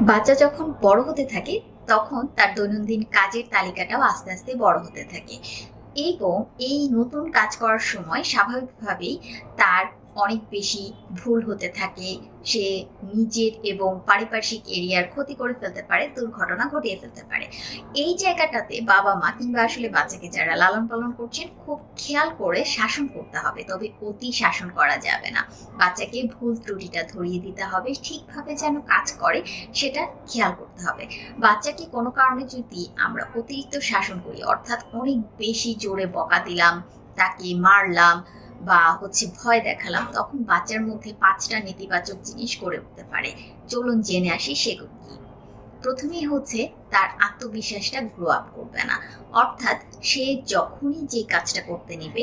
বাচ্চা যখন বড় হতে থাকে, তখন তার দৈনন্দিন কাজের তালিকাটাও আস্তে আস্তে বড় হতে থাকে। এবং এই নতুন কাজ করার সময় স্বাভাবিকভাবেই তার অনেক বেশি ভুল হতে থাকে। সে নিজের এবং পারিপার্শ্বিক এরিয়ার ক্ষতি করে ফেলতে পারে, দুর্ঘটনা ঘটিয়ে ফেলতে পারে। এই জায়গাটাতে বাবা মা কিংবা আসলে বাচ্চাকে যারা লালন পালন করছেন, খুব খেয়াল করে শাসন করতে হবে। তবে অতি শাসন করা যাবে না। বাচ্চাকে ভুল ত্রুটিটা ধরিয়ে দিতে হবে, ঠিকভাবে যেন কাজ করে, সেটা খেয়াল করতে হবে। বাচ্চাকে কোনো কারণে যদি আমরা অতিরিক্ত শাসন করি, অর্থাৎ অনেক বেশি জোরে বকা দিলাম, তাকে মারলাম বা হচ্ছে ভয় দেখালাম, তখন বাচ্চার মধ্যে পাঁচটা নেতিবাচক জিনিস গড়ে উঠতে পারে। চলুন জেনে আসি সেগুলো কি। প্রথমেই হচ্ছে তার আত্মবিশ্বাসটা গ্রো আপ করবে না। অর্থাৎ সে যখনই যে কাজটা করতে নেবে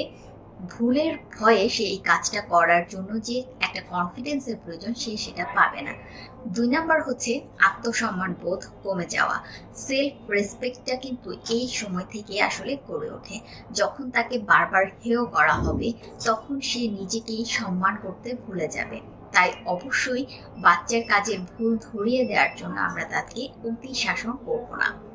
ভুলের ভয়ে সে এই কাজটা করার জন্য যে একটা কনফিডেন্সের প্রয়োজন, সে সেটা পাবে না। দুই নাম্বার হচ্ছে আত্মসম্মান বোধ কমে যাওয়া। সেলফ রেসপেক্টটা কিন্তু এই সময় থেকে আসলে গড়ে ওঠে। যখন তাকে বারবার হেয় করা হবে, তখন সে নিজেকেই সম্মান করতে ভুলে যাবে। তাই অবশ্যই বাচ্চার কাজে ভুল ধরিয়ে দেওয়ার জন্য আমরা তাকে অতি শাসন করব না।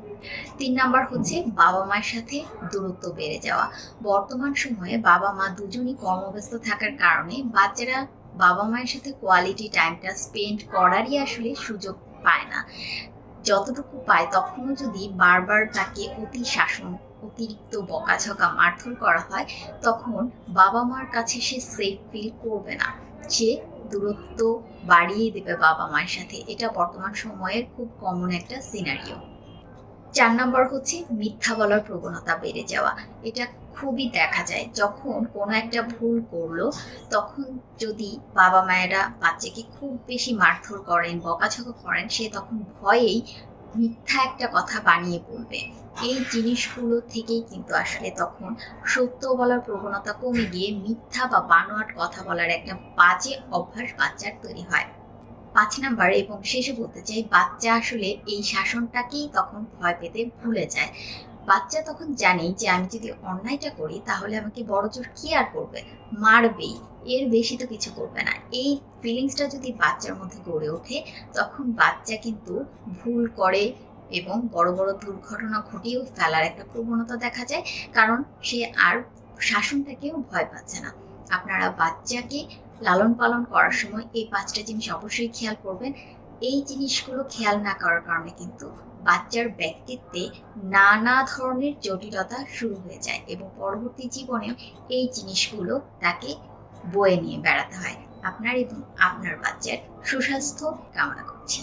তিন নাম্বার হচ্ছে বাবা মায়ের সাথে দূরত্ব বেড়ে যাওয়া। বর্তমান সময়ে বাবা মা দুজনই কর্মব্যস্ত থাকার কারণে বাচ্চারা বাবা মায়ের সাথে কোয়ালিটি টাইমটা স্পেন্ড করারই আসলে সুযোগ পায় না। যতটুকু পায় তখনও যদি বারবার তাকে অতি শাসন, অতিরিক্ত বকাঝকা মারধর করা হয়, তখন বাবা মার কাছে সে সেফ ফিল করবে না। সে দূরত্ব বাড়িয়ে দেবে বাবা মায়ের সাথে। এটা বর্তমান সময়ের খুব কমন একটা সিনারিও চার নম্বর হচ্ছে মিথ্যা বলার প্রবণতা বেড়ে যাওয়া। এটা খুবই দেখা যায়। যখন কোনো একটা ভুল করল, তখন যদি বাবা মায়েরা বাচ্চাকে খুব বেশি মারধর করেন, বকাঝকা করেন, সে তখন ভয়েই মিথ্যা একটা কথা বানিয়ে বলবে। এই জিনিসগুলো থেকেই কিন্তু আসলে তখন সত্য বলার প্রবণতা কমে গিয়ে মিথ্যা বা বানোয়াট কথা বলার একটা বাজে অভ্যাস বাচ্চার তৈরি হয়। পাঁচ নাম্বার এবং শেষে বলতে চাই, বাচ্চা আসলে এই শাসনটাকেই তখন ভয় পেতে ভুলে যায়। বাচ্চা তখন জানে যে আমি যদি অন্যায়টা করি, তাহলে আমাকে বড় জোর কি আর করবে? মারবেই এর বেশি তো কিছু করবে না। এই ফিলিংসটা যদি বাচ্চার মধ্যে গড়ে ওঠে, তখন বাচ্চা কিন্তু ভুল করে এবং বড় বড় দুর্ঘটনা ঘটিয়েও ফেলার একটা প্রবণতা দেখা যায়। কারণ সে আর শাসনটাকেও ভয় পাচ্ছে না। আপনারা বাচ্চাকে লালন পালন করার সময় এই পাঁচটা জিনিস অবশ্যই খেয়াল করবেন। এই জিনিসগুলো খেয়াল না করার কারণে কিন্তু বাচ্চার ব্যক্তিত্বে নানা ধরনের জটিলতা শুরু হয়ে যায় এবং পরবর্তী জীবনেও এই জিনিসগুলো তাকে বয়ে নিয়ে বেড়াতে হয়। আপনার এবং আপনার বাচ্চার সুস্বাস্থ্য কামনা করছি।